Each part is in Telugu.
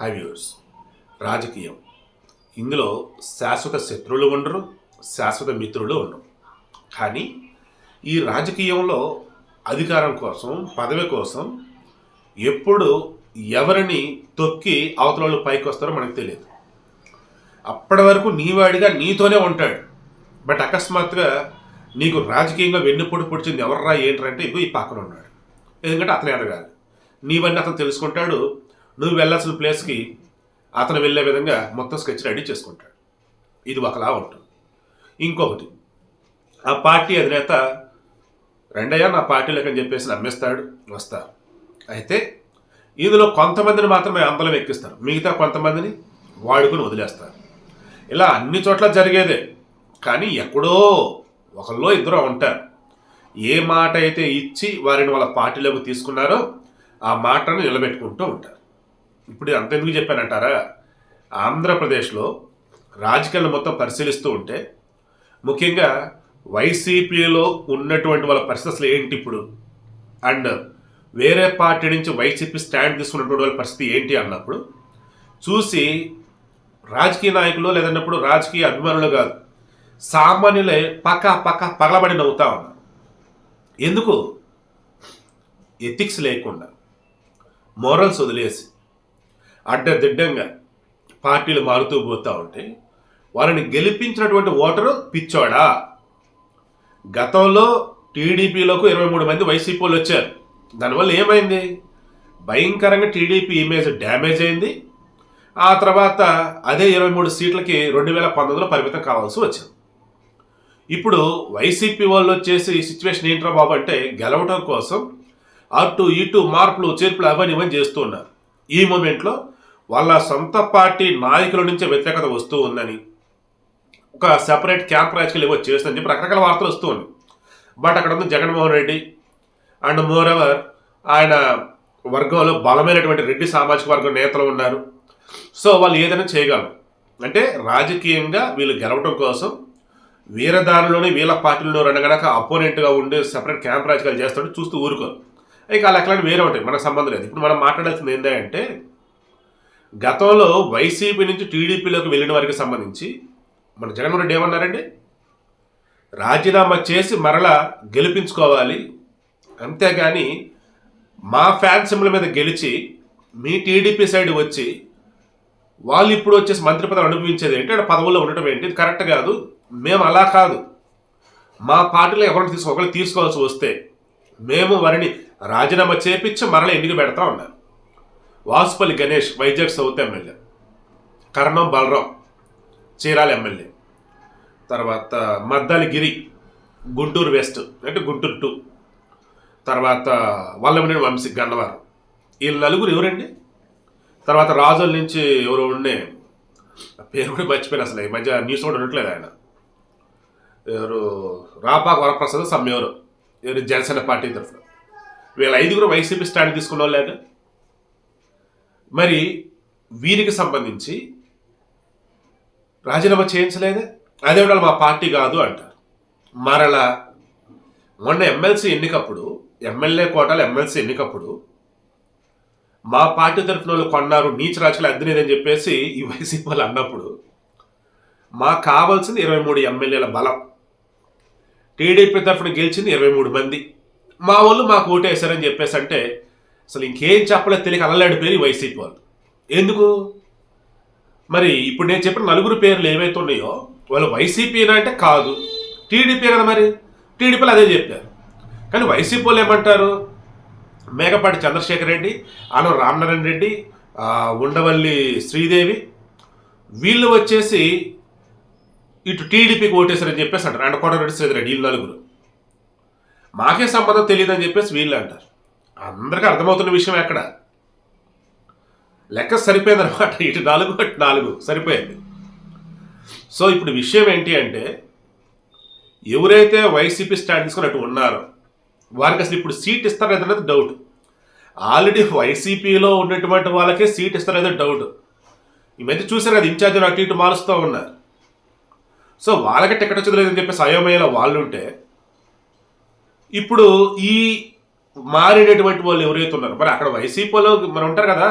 హై వ్యూర్స్ రాజకీయం. ఇందులో శాశ్వత శత్రువులు ఉండరు శాశ్వత మిత్రులు ఉండరు. కానీ ఈ రాజకీయంలో అధికారం కోసం పదవి కోసం ఎప్పుడు ఎవరిని తొక్కి అవతల వాళ్ళు పైకి వస్తారో మనకు తెలియదు. అప్పటి వరకు నీవాడిగా నీతోనే ఉంటాడు. బట్ అకస్మాత్తుగా నీకు రాజకీయంగా వెన్నుపొడి పొడిచింది ఎవర్రా ఏంటంటే ఇగో ఈ పక్కన ఉన్నాడు. ఎందుకంటే అతను ఎదగాలి. నీవన్నీ అతను తెలుసుకుంటాడు నువ్వు వెళ్ళాల్సిన ప్లేస్కి అతను వెళ్ళే విధంగా మొత్తం స్కెచ్ రెడీ చేసుకుంటాడు. ఇది ఒకలా ఉంటుంది. ఇంకొకటి ఆ పార్టీ అధినేత రెండయ్య నా పార్టీలోకి అని చెప్పేసి నమ్మేస్తాడు వస్తారు. అయితే ఇందులో కొంతమందిని మాత్రమే అందలం ఎక్కిస్తారు. మిగతా కొంతమందిని వాడుకుని వదిలేస్తారు. ఇలా అన్ని చోట్ల జరిగేదే. కానీ ఎక్కడో ఒకళ్ళో ఇద్దరు ఉంటారు. ఏ మాట అయితే ఇచ్చి వారిని వాళ్ళ పార్టీలోకి తీసుకున్నారో ఆ మాటను నిలబెట్టుకుంటూ ఉంటారు. ఇప్పుడు అంతెందుకు చెప్పానంటారా? ఆంధ్రప్రదేశ్లో రాజకీయాలు మొత్తం పరిశీలిస్తూ ఉంటే ముఖ్యంగా వైసీపీలో ఉన్నటువంటి వాళ్ళ పరిస్థితులు ఏంటి ఇప్పుడు? అండ్ వేరే పార్టీ నుంచి వైసీపీ స్టాండ్ తీసుకున్నటువంటి వాళ్ళ పరిస్థితి ఏంటి అన్నప్పుడు చూసి రాజకీయ నాయకులు లేదన్నప్పుడు రాజకీయ అభిమానులు కాదు సామాన్యులే పక్క పక్క పగలబడి నవ్వుతా ఉన్నారు. ఎందుకు? ఎథిక్స్ లేకుండా మోరల్స్ వదిలేసి. అడ్డదిడ్డంగా పార్టీలు మారుతూ పోతూ ఉంటే వారిని గెలిపించినటువంటి ఓటరు పిచ్చోడా? గతంలో టీడీపీలోకి ఇరవై మూడు మంది వైసీపీలు వచ్చారు. దానివల్ల ఏమైంది? భయంకరంగా టీడీపీ ఇమేజ్ డ్యామేజ్ అయింది. ఆ తర్వాత అదే ఇరవై మూడు సీట్లకి రెండు వేల పంతొమ్మిదిలో పరిమితం కావాల్సి వచ్చింది. ఇప్పుడు వైసీపీ వాళ్ళు వచ్చేసి సిచ్యువేషన్ ఏంట్రా బాబు అంటే గెలవడం కోసం అటు ఇటు మార్పులు చేర్పులు అవన్నీ ఇవన్నీ చేస్తూ ఉన్నారు. ఈ మూమెంట్లో వాళ్ళ సొంత పార్టీ నాయకుల నుంచే వ్యతిరేకత వస్తూ ఉందని ఒక సెపరేట్ క్యాంప్ రాజకీయాలు ఏవో చేస్తుందని చెప్పి రకరకాల వార్తలు వస్తూ ఉన్నాయి. బట్ అక్కడ ఉంది Jaganmohan Reddy and moreover ఆయన వర్గంలో బలమైనటువంటి రెడ్డి సామాజిక వర్గం నేతలు ఉన్నారు. సో వాళ్ళు ఏదైనా చేయగలరు. అంటే రాజకీయంగా వీళ్ళు గెలవడం కోసం వీరదానిలోని వీళ్ళ పార్టీలో రెండగనక అపోనెంట్గా ఉండే సెపరేట్ క్యాంప్ రాజకీయాలు చేస్తాడు చూస్తూ ఊరుకోరు. ఇక అలా ఎక్కడైనా వేరే ఉంటాయి. మనకు సంబంధం లేదు. ఇప్పుడు మనం మాట్లాడాల్సింది ఏంటంటే గతంలో వైసీపీ నుంచి టీడీపీలోకి వెళ్ళిన వారికి సంబంధించి మన జగన్మోహన్ రెడ్డి ఏమన్నారండి? రాజీనామా చేసి మరలా గెలిపించుకోవాలి. అంతేగాని మా ఫ్యాన్ మీద గెలిచి మీ టీడీపీ సైడ్ వచ్చి వాళ్ళు ఇప్పుడు వచ్చేసి మంత్రి పదవి అనుభవించేది ఏంటి? అంటే పదవుల్లో ఉండటం ఏంటి? కరెక్ట్ కాదు. మేము అలా కాదు. మా పార్టీలో ఎవరిని తీసుకో ఒకరు తీసుకోవాల్సి వస్తే మేము వారిని రాజీనామా చేపించి మరలా ఎన్నిక పెడతా ఉన్నారు Vasupalli Ganesh Vizag south MLA. Karnam Balaram Chirala MLA. తర్వాత మద్దాలి గిరి గుంటూరు వెస్ట్ అంటే గుంటూరు టూ. తర్వాత వల్లభనేని వంశీ గన్నవరం. వీళ్ళు నలుగురు ఎవరండి? తర్వాత రాజుల నుంచి ఎవరు ఉండే పేరు కూడా మర్చిపోయిన అసలు ఈ మధ్య న్యూస్ కూడా ఉండట్లేదు ఆయన. ఎవరు? రాపాక వరప్రసాద్ సమ్మెవరు ఎవరు? జనసేన పార్టీ తరఫున. వీళ్ళ ఐదుగురు వైసీపీ స్టాండ్ తీసుకున్న వాళ్ళేగా మరి వీరికి సంబంధించి రాజీనామా చేయించలేదే? అదే వాళ్ళు మా పార్టీ కాదు అంటారు. మరలా మొన్న ఎమ్మెల్సీ ఎన్నికప్పుడు ఎమ్మెల్యే కోటాలు ఎమ్మెల్సీ ఎన్నికప్పుడు మా పార్టీ తరఫున వాళ్ళు కొన్నారు నీచ రాజకీయాలు అద్దనేదని చెప్పేసి ఈ వైసీపీ వాళ్ళు అన్నప్పుడు మాకు కావాల్సింది ఇరవై మూడు ఎమ్మెల్యేల బలం. టీడీపీ తరఫున గెలిచింది ఇరవై మూడు మంది. మా వాళ్ళు మాకు ఓటేశారని చెప్పేసి అంటే అసలు ఇంకేం చెప్పలేదు తెలియక అల్లలాడి పేరు వైసీపీ వాళ్ళు. ఎందుకు? మరి ఇప్పుడు నేను చెప్పిన నలుగురు పేర్లు ఏవైతే ఉన్నాయో వాళ్ళు వైసీపీనా అంటే కాదు. టీడీపీ కదా మరి. టీడీపీలు అదే చెప్పారు. కానీ వైసీపీ వాళ్ళు ఏమంటారు? మేకపాటి చంద్రశేఖర్ రెడ్డి అను రామనారాయణ రెడ్డి ఉండవల్లి శ్రీదేవి వీళ్ళు వచ్చేసి ఇటు టీడీపీకి ఓటేశారని చెప్పేసి అంటారు. అండ్ కోటరెడ్డి శ్రీధరెడ్డి వీళ్ళు నలుగురు. మాకే సంబంధం తెలియదని చెప్పేసి వీళ్ళు అంటారు. అందరికీ అర్థమవుతున్న విషయం ఎక్కడ? లెక్క సరిపోయింది అనమాట ఇటు నాలుగు అటు నాలుగు. సరిపోయింది. సో ఇప్పుడు విషయం ఏంటి అంటే ఎవరైతే వైసీపీ స్టాండ్ తీసుకుని అటు ఉన్నారో వారికి అసలు ఇప్పుడు సీట్ ఇస్తారు అనేది డౌట్ ఆల్రెడీ వైసీపీలో ఉన్నటువంటి వాళ్ళకే సీట్ ఇస్తారనేది డౌట్ ఈ మధ్య చూసారు కదా ఇన్ఛార్జీలు అటు ఇటు మారుస్తూ ఉన్నారు. సో వాళ్ళకి టికెట్ వచ్చేది లేదని చెప్పేసి అయోమయంలో వాళ్ళు ఉంటే ఇప్పుడు ఈ మారినటువంటి వాళ్ళు ఎవరైతే ఉన్నారు మరి అక్కడ వైసీపీలో మరి ఉంటారు కదా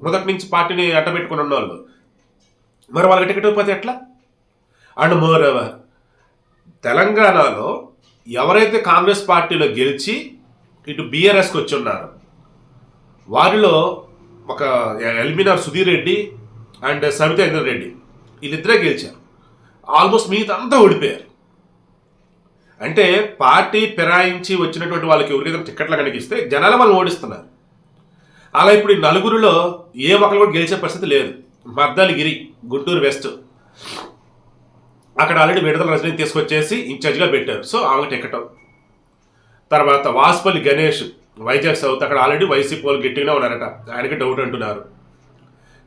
మొదటి నుంచి పార్టీని అడ్డబెట్టుకుని ఉన్న వాళ్ళు మరి వాళ్ళకి టికెట్ పోతే ఎట్లా? అండ్ మోర్ ఎవర్ తెలంగాణలో ఎవరైతే కాంగ్రెస్ పార్టీలో గెలిచి ఇటు బీఆర్ఎస్కి వచ్చి ఉన్నారో వారిలో ఒక ఎల్మినార్ సుధీర్ రెడ్డి అండ్ సవితేంద్ర రెడ్డి వీళ్ళిద్దరే గెలిచారు. ఆల్మోస్ట్ మిగతా అంతా ఓడిపోయారు. అంటే పార్టీ పిరాయించి వచ్చినటువంటి వాళ్ళకి ఎవరికైతే టిక్కెట్లు కనిపిస్తే జనాలు వాళ్ళు ఓడిస్తున్నారు. అలా ఇప్పుడు ఈ నలుగురిలో ఏ ఒక్కరు కూడా గెలిచే పరిస్థితి లేదు. మద్దాలగిరి గుంటూరు వెస్ట్. అక్కడ ఆల్రెడీ విడుదల రజనీ తీసుకొచ్చేసి ఇన్ఛార్జ్గా పెట్టారు. సో ఆమె టికెట్. తర్వాత వాసుపల్లి గణేష్ వైజాగ్ సౌత్. అక్కడ ఆల్రెడీ వైసీపీ వాళ్ళు గట్టిగానే ఉన్నారట. ఆయనకి డౌట్ అంటున్నారు.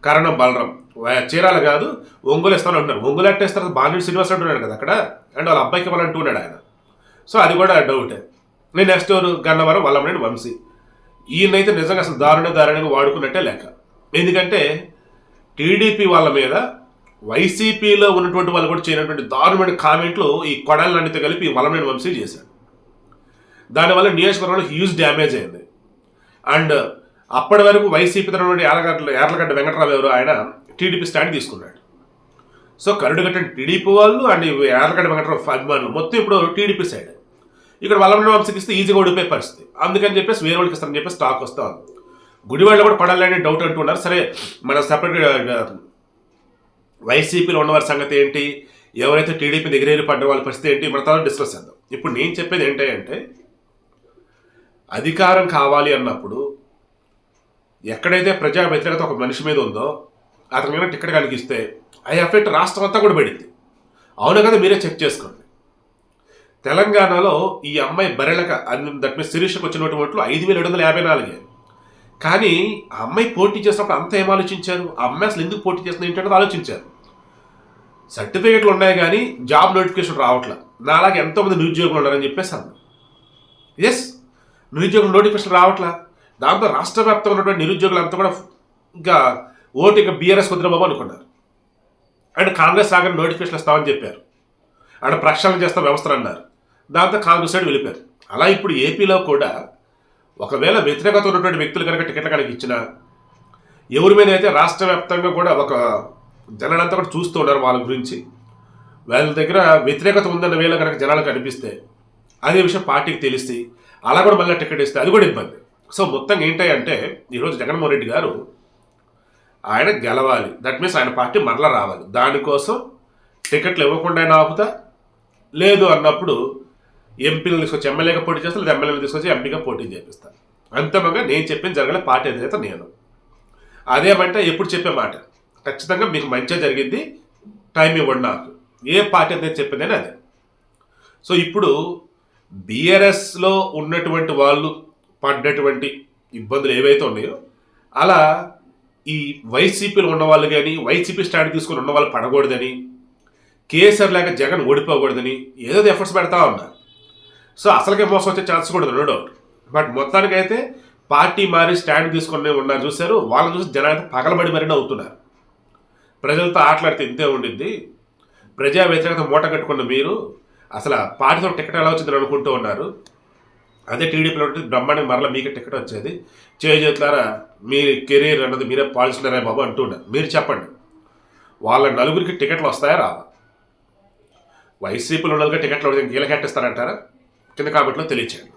కరణం బలరాం. వై- చీరాల కాదు ఒంగోలు ఇస్తాను అంటున్నారు. ఒంగోలు అట్టేస్తారు బాలినేని శ్రీనివాస్ అంటున్నాడు కదా అక్కడ. అండ్ వాళ్ళ అబ్బాయికి ఇవ్వాలంటున్నాడు ఆయన. సో అది కూడా డౌటే నేను నెక్స్ట్ ఎవరు గన్నవరం వల్లమనేని వంశీ. ఈయనైతే నిజంగా అసలు దారుణ దారుణంగా వాడుకున్నట్టే లెక్క. ఎందుకంటే టీడీపీ వాళ్ళ మీద వైసీపీలో ఉన్నటువంటి వాళ్ళు కూడా చేయనటువంటి దారుణమైన కామెంట్లు ఈ కొడాలన్నితో కలిపి వల్లమనేని వంశీ చేశాడు. దానివల్ల నియోజకవర్గంలో హ్యూజ్ డ్యామేజ్ అయింది. అండ్ అప్పటి వరకు వైసీపీ తరఫున యాలగడ్డ యార్లగడ్డ వెంకటరావు ఎవరు ఆయన టీడీపీ స్టాండ్ తీసుకున్నాడు. సో కరుడు కట్టిన టీడీపీ వాళ్ళు అండ్ యార్లగడ్డ వెంకటరావు అభిమానులు మొత్తం ఇప్పుడు టీడీపీ సైడ్ ఇక్కడ వల్లభ వంశీకి ఇస్తే ఈజీగా ఓడిపోయే పరిస్థితి. అందుకని చెప్పేసి వేరే వాళ్ళకి ఇస్తారని చెప్పేసి స్టాక్ వస్తా ఉంది. గుడివాళ్ళు కూడా పడాలని డౌట్ అంటున్నారు సరే మన సపరేట్ వైసీపీలో ఉన్నవారి సంగతి ఏంటి? ఎవరైతే టీడీపీ దగ్గర పడ్డ వాళ్ళ పరిస్థితి ఏంటి? మన తర్వాత డిస్కస్ చేద్దాం. ఇప్పుడు నేను చెప్పేది ఏంటంటే అధికారం కావాలి అన్నప్పుడు ఎక్కడైతే ప్రజా వ్యతిరేకత ఒక మనిషి మీద ఉందో అతని మీద టికెట్ కనిపిస్తే ఐ ఎఫెక్ట్ రాష్ట్రం అంతా కూడా పెడింది అవును కదా? మీరే చెక్ చేసుకోండి. తెలంగాణలో ఈ అమ్మాయి బరెలక దట్ మీన్స్ శిరీషకు వచ్చినటువంటి ఓట్లు ఐదు వేల ఏడు వందల యాభై నాలుగే. కానీ ఆ అమ్మాయి పోటీ చేసినప్పుడు అంత ఏం ఆలోచించారు? ఆ అమ్మాయి అసలు ఎందుకు పోటీ చేస్తుంది ఏంటంటే ఆలోచించారు. సర్టిఫికేట్లు ఉన్నాయి కానీ జాబ్ నోటిఫికేషన్ రావట్లే. నాలాగే ఎంతోమంది నిరుద్యోగులు ఉన్నారని చెప్పేసి అన్న ఎస్ నిరుద్యోగుల నోటిఫికేషన్ రావట్లా. దాంతో రాష్ట్ర వ్యాప్తంగా ఉన్నటువంటి నిరుద్యోగులు అంతా కూడా ఇంకా ఓటు ఇంకా బీఆర్ఎస్ కుదిరబాబు అనుకున్నారు. అండ్ కాంగ్రెస్ రాగానే నోటిఫికేషన్ ఇస్తామని చెప్పారు. అండ్ ప్రక్షాళన చేస్తాం వ్యవస్థలు అన్నారు. దాంతో కాంగ్రెస్ సైడ్ వెళ్ళిపోయారు. అలా ఇప్పుడు ఏపీలో కూడా ఒకవేళ వ్యతిరేకత ఉన్నటువంటి వ్యక్తులు కనుక టికెట్లు కనుక ఇచ్చినా ఎవరి మీద అయితే రాష్ట్ర వ్యాప్తంగా కూడా ఒక జనాలంతా కూడా చూస్తూ ఉన్నారు వాళ్ళ గురించి వాళ్ళ దగ్గర వ్యతిరేకత ఉందన్న వేళ కనుక జనాలకు కనిపిస్తే అదే విషయం పార్టీకి తెలిసి అలా కూడా మళ్ళీ టికెట్ ఇస్తే అది కూడా ఇబ్బంది. సో మొత్తం ఏంటంటే అంటే ఈరోజు జగన్మోహన్ రెడ్డి గారు ఆయన గెలవాలి. దట్ మీన్స్ ఆయన పార్టీ మరలా రావాలి. దానికోసం టికెట్లు ఇవ్వకుండా ఆయన ఆపుతా? లేదు అన్నప్పుడు ఎంపీలు తీసుకొచ్చి ఎమ్మెల్యేగా పోటీ చేస్తా లేదా ఎమ్మెల్యేలు తీసుకొచ్చి ఎంపీగా పోటీ చేపిస్తాను అంతిమంగా నేను చెప్పిన జరగలే పార్టీ అధినేత నేను అదేమంటే ఎప్పుడు చెప్పే మాట ఖచ్చితంగా మీకు మంచిగా జరిగింది టైం ఇవ్వండి నాకు. ఏ పార్టీ అధినేత చెప్పిందని అదే. సో ఇప్పుడు బీఆర్ఎస్లో ఉన్నటువంటి వాళ్ళు పడ్డటువంటి ఇబ్బందులు ఏవైతే ఉన్నాయో అలా ఈ వైసీపీలో ఉన్నవాళ్ళు కానీ వైసీపీ స్టాండ్ తీసుకుని ఉన్న వాళ్ళు పడకూడదని కేసీఆర్ లేక జగన్ ఓడిపోకూడదని ఏదో ఎఫర్ట్స్ పెడతా ఉన్నారు. సో అసలుకే మోసం వచ్చే ఛాన్స్ కూడా నో డౌట్ బట్ మొత్తానికైతే పార్టీ మారి స్టాండ్ తీసుకొని ఉన్నారు చూశారు. వాళ్ళని చూసి జనాలు పగలబడి మరీ అవుతున్నారు ప్రజలతో ఆటలాడితే ఇంతే ఉండింది ప్రజా వ్యతిరేకత మూట కట్టుకున్న మీరు అసలు పార్టీతో టికెట్ ఎలా వచ్చిందని అనుకుంటూ ఉన్నారు. అదే టీడీపీలో ఉంటే బ్రహ్మాండంగా మరలా మీకే టికెట్ వచ్చేది. చేతులారా మీ కెరీర్ అన్నది మీరే పాలిస్తున్నారే బాబు అంటున్నారు. మీరు చెప్పండి. వాళ్ళ నలుగురికి టికెట్లు వస్తాయా రావా? వైసీపీలో నలుగురికి టికెట్లు కీలకెట్టిస్తారంటారా కింద కాబట్లో తెలియచేయండి.